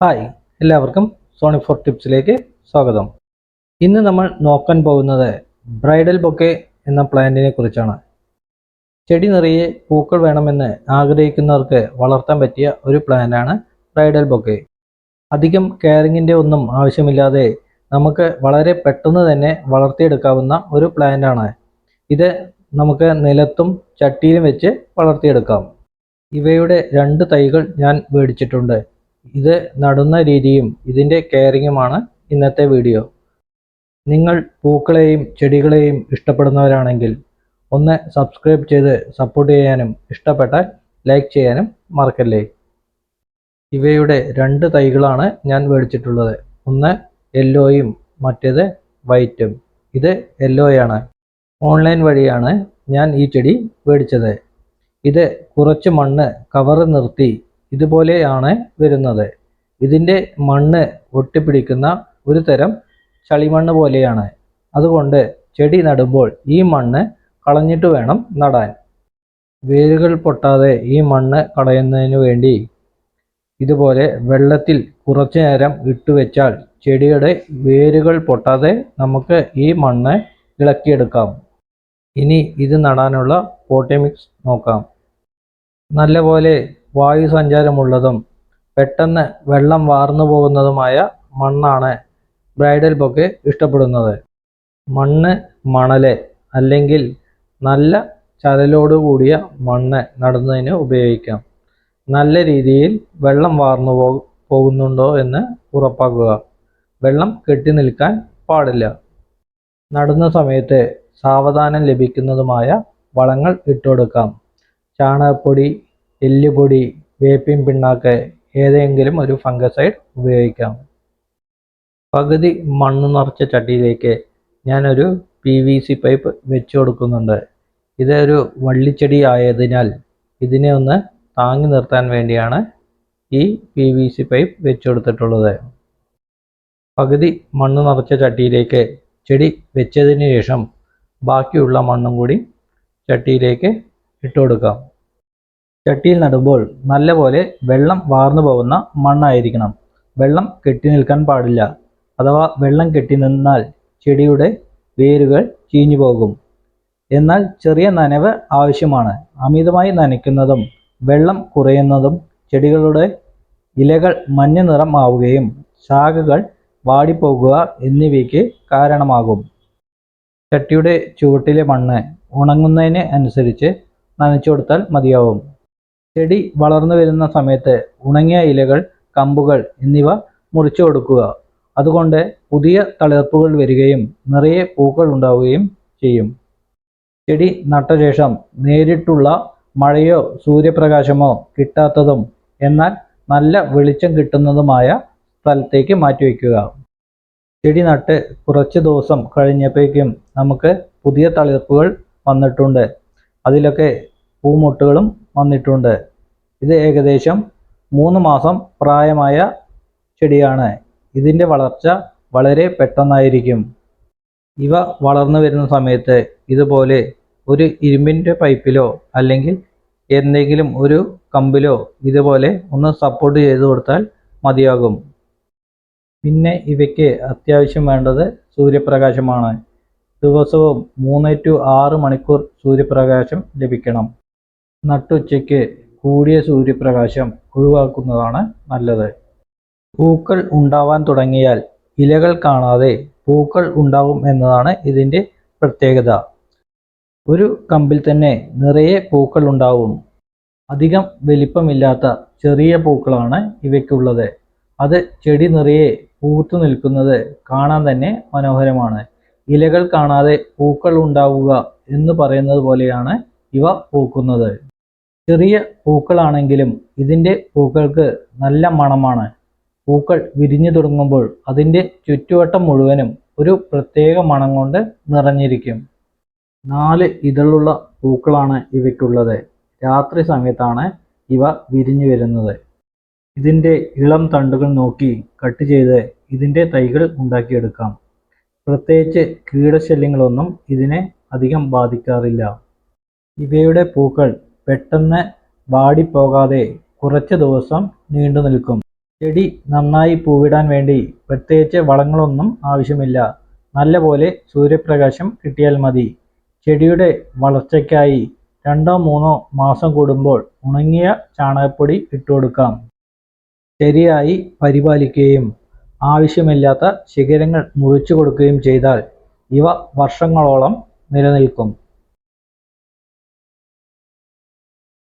Hi എല്ലാവർക്കും Sony four ടിപ്സിലേക്ക് സ്വാഗതം. ഇന്ന് നമ്മൾ നോക്കാൻ പോകുന്നത് ബ്രൈഡൽ ബൊക്കെ എന്ന പ്ലാന്റിനെ കുറിച്ചാണ്. ചെടി നിറയെ പൂക്കൾ വേണമെന്ന് ആഗ്രഹിക്കുന്നവർക്ക് വളർത്താൻ പറ്റിയ ഒരു പ്ലാന്റാണ് ബ്രൈഡൽ ബൊക്കെ. അധികം കെയറിങ്ങിന്റെ ഒന്നും ആവശ്യമില്ലാതെ നമുക്ക് വളരെ പെട്ടെന്ന് തന്നെ വളർത്തിയെടുക്കാവുന്ന ഒരു പ്ലാന്റാണ്. ഇത് നമുക്ക് നിലത്തും ചട്ടിയിലും വെച്ച് വളർത്തിയെടുക്കാം. ഇവയുടെ രണ്ട് തൈകൾ ഞാൻ മേടിച്ചിട്ടുണ്ട്. ഇത് നടുന്ന രീതിയും ഇതിന്റെ കെയറിങ്ങുമാണ് ഇന്നത്തെ വീഡിയോ നിങ്ങൾ പൂക്കളെയും ചെടികളെയും ഇഷ്ടപ്പെടുന്നവരാണെങ്കിൽ ഒന്ന് സബ്സ്ക്രൈബ് ചെയ്ത് സപ്പോർട്ട് ചെയ്യാനും ഇഷ്ടപ്പെട്ടാൽ ലൈക്ക് ചെയ്യാനും മറക്കല്ലേ? ഇവയുടെ രണ്ട് തൈകളാണ് ഞാൻ മേടിച്ചിട്ടുള്ളത്. ഒന്ന് യെല്ലോയും മറ്റേത് വൈറ്റും ഇത് യെല്ലോയാണ് ഓൺലൈൻ വഴിയാണ് ഞാൻ ഈ ചെടി മേടിച്ചത്. ഇത് കുറച്ച് മണ്ണ് കവർ നിർത്തി ഇതുപോലെയാണ് വരുന്നത്. ഇതിന്റെ മണ്ണ് ഒട്ടിപ്പിടിക്കുന്ന ഒരു തരം ചളിമണ്ണ് പോലെയാണ്. അതുകൊണ്ട് ചെടി നടുമ്പോൾ ഈ മണ്ണ് കളഞ്ഞിട്ട് വേണം നടാൻ. വേരുകൾ പൊട്ടാതെ ഈ മണ്ണ് കളയുന്നതിന് വേണ്ടി ഇതുപോലെ വെള്ളത്തിൽ കുറച്ചു നേരം ഇട്ടുവെച്ചാൽ ചെടിയുടെ വേരുകൾ പൊട്ടാതെ നമുക്ക് ഈ മണ്ണ് ഇളക്കിയെടുക്കാം. ഇനി ഇത് നടാനുള്ള പോട്ടമിക്സ് നോക്കാം. നല്ലപോലെ വായു സഞ്ചാരമുള്ളതും പെട്ടെന്ന് വെള്ളം വാർന്നു പോകുന്നതുമായ മണ്ണാണ് ബ്രൈഡൽ ബൊക്കെ ഇഷ്ടപ്പെടുന്നത്. മണ്ണ് മണൽ അല്ലെങ്കിൽ നല്ല ചതലോട് കൂടിയ മണ്ണ് നടുന്നതിന് ഉപയോഗിക്കാം. നല്ല രീതിയിൽ വെള്ളം വാർന്നു പോകുന്നുണ്ടോ എന്ന് ഉറപ്പാക്കുക. വെള്ളം കെട്ടി നിൽക്കാൻ പാടില്ല. നടുന്ന സമയത്ത് സാവധാനം ലഭിക്കുന്നതുമായ വളങ്ങൾ ഇട്ടുകൊടുക്കാം. ചാണകപ്പൊടി എല്ലുപൊടി വേപ്പിൻ പിണ്ണാക്ക് ഏതെങ്കിലും ഒരു ഫംഗസൈഡ് ഉപയോഗിക്കാം. പകുതി മണ്ണ് നിറച്ച ചട്ടിയിലേക്ക് ഞാനൊരു പി വി സി പൈപ്പ് വെച്ച് കൊടുക്കുന്നുണ്ട്. ഇതൊരു വള്ളിച്ചെടി ആയതിനാൽ ഇതിനെ ഒന്ന് താങ്ങി നിർത്താൻ വേണ്ടിയാണ് ഈ പി വി സി പൈപ്പ് വെച്ച് കൊടുത്തിട്ടുള്ളത്. പകുതി മണ്ണ് നിറച്ച ചട്ടിയിലേക്ക് ചെടി വെച്ചതിന് ശേഷം ബാക്കിയുള്ള മണ്ണും കൂടി ചട്ടിയിലേക്ക് ഇട്ട് കൊടുക്കാം. ചട്ടിയിൽ നടുമ്പോൾ നല്ലപോലെ വെള്ളം വാർന്നു പോകുന്ന മണ്ണായിരിക്കണം. വെള്ളം കെട്ടി നിൽക്കാൻ പാടില്ല. അഥവാ വെള്ളം കെട്ടി നിന്നാൽ ചെടിയുടെ വേരുകൾ ചീഞ്ഞു പോകും. എന്നാൽ ചെറിയ നനവ് ആവശ്യമാണ്. അമിതമായി നനയ്ക്കുന്നതും വെള്ളം കുറയുന്നതും ചെടികളുടെ ഇലകൾ മഞ്ഞ നിറം ആവുകയും ശാഖകൾ വാടിപ്പോകുക എന്നിവയ്ക്ക് കാരണമാകും. ചട്ടിയുടെ ചുവട്ടിലെ മണ്ണ് ഉണങ്ങുന്നതിന് അനുസരിച്ച് നനച്ചു കൊടുത്താൽ മതിയാവും. ചെടി വളർന്നു വരുന്ന സമയത്ത് ഉണങ്ങിയ ഇലകൾ കമ്പുകൾ എന്നിവ മുറിച്ചു കൊടുക്കുക. അതുകൊണ്ട് പുതിയ തളിർപ്പുകൾ വരികയും നിറയെ പൂക്കൾ ഉണ്ടാവുകയും ചെയ്യും. ചെടി നട്ട ശേഷം നേരിട്ടുള്ള മഴയോ സൂര്യപ്രകാശമോ കിട്ടാത്തതും എന്നാൽ നല്ല വെളിച്ചം കിട്ടുന്നതുമായ സ്ഥലത്തേക്ക് മാറ്റിവെക്കുക ചെടി നട്ട് കുറച്ച് ദിവസം കഴിഞ്ഞപ്പോഴേക്കും നമുക്ക് പുതിയ തളിർപ്പുകൾ വന്നിട്ടുണ്ട്. അതിലൊക്കെ പൂമൊട്ടുകളും വന്നിട്ടുണ്ട്. ഇത് ഏകദേശം മൂന്ന് മാസം പ്രായമായ ചെടിയാണ്. ഇതിന്റെ വളർച്ച വളരെ പെട്ടെന്നായിരിക്കും. ഇവ വളർന്നു വരുന്ന സമയത്ത് ഇതുപോലെ ഒരു ഇരുമ്പിന്റെ പൈപ്പിലോ അല്ലെങ്കിൽ എന്തെങ്കിലും ഒരു കമ്പിലോ ഇതുപോലെ ഒന്ന് സപ്പോർട്ട് ചെയ്ത് കൊടുത്താൽ മതിയാകും. പിന്നെ ഇവയ്ക്ക് അത്യാവശ്യം വേണ്ടത് സൂര്യപ്രകാശമാണ്. ദിവസവും മൂന്ന് ടു ആറ് മണിക്കൂർ സൂര്യപ്രകാശം ലഭിക്കണം. നട്ടുച്ചയ്ക്ക് കൂടിയ സൂര്യപ്രകാശം ഒഴിവാക്കുന്നതാണ് നല്ലത്. പൂക്കൾ ഉണ്ടാവാൻ തുടങ്ങിയാൽ ഇലകൾ കാണാതെ പൂക്കൾ ഉണ്ടാവും എന്നതാണ് ഇതിന്റെ പ്രത്യേകത. ഒരു കമ്പിൽ തന്നെ നിറയെ പൂക്കൾ ഉണ്ടാവും. അധികം വലിപ്പമില്ലാത്ത ചെറിയ പൂക്കളാണ് ഇവയ്ക്കുള്ളത്. അത് ചെടി നിറയെ പൂത്തു നിൽക്കുന്നത് കാണാൻ തന്നെ മനോഹരമാണ്. ഇലകൾ കാണാതെ പൂക്കൾ ഉണ്ടാവുക എന്ന് പറയുന്നത് പോലെയാണ് ഇവ പൂക്കുന്നത്. ചെറിയ പൂക്കളാണെങ്കിലും ഇതിന്റെ പൂക്കൾക്ക് നല്ല മണമാണ്. പൂക്കൾ വിരിഞ്ഞു തുടങ്ങുമ്പോൾ അതിന്റെ ചുറ്റുവട്ടം മുഴുവനും ഒരു പ്രത്യേക മണം കൊണ്ട് നിറഞ്ഞിരിക്കും. നാല് ഇതളുള്ള പൂക്കളാണ് ഇവയ്ക്കുള്ളത്. രാത്രി സമയത്താണ് ഇവ വിരിഞ്ഞു വരുന്നത്. ഇതിന്റെ ഇളം തണ്ടുകൾ നോക്കി കട്ട് ചെയ്ത് ഇതിന്റെ തൈകൾ ഉണ്ടാക്കിയെടുക്കാം. പ്രത്യേകിച്ച് കീടശല്യങ്ങളൊന്നും ഇതിനെ അധികം ബാധിക്കാറില്ല. ഇവയുടെ പൂക്കൾ പെട്ടെന്ന് വാടിപ്പോകാതെ കുറച്ച് ദിവസം നീണ്ടു നിൽക്കും. ചെടി നന്നായി പൂവിടാൻ വേണ്ടി പ്രത്യേകിച്ച് വളങ്ങളൊന്നും ആവശ്യമില്ല. നല്ലപോലെ സൂര്യപ്രകാശം കിട്ടിയാൽ മതി. ചെടിയുടെ വളർച്ചയ്ക്കായി രണ്ടോ മൂന്നോ മാസം കൂടുമ്പോൾ ഉണങ്ങിയ ചാണകപ്പൊടി ഇട്ടുകൊടുക്കാം ശരിയായി പരിപാലിക്കുകയും ആവശ്യമില്ലാത്ത ശിഖരങ്ങൾ മുറിച്ചു കൊടുക്കുകയും ചെയ്താൽ ഇവ വർഷങ്ങളോളം നിലനിൽക്കും.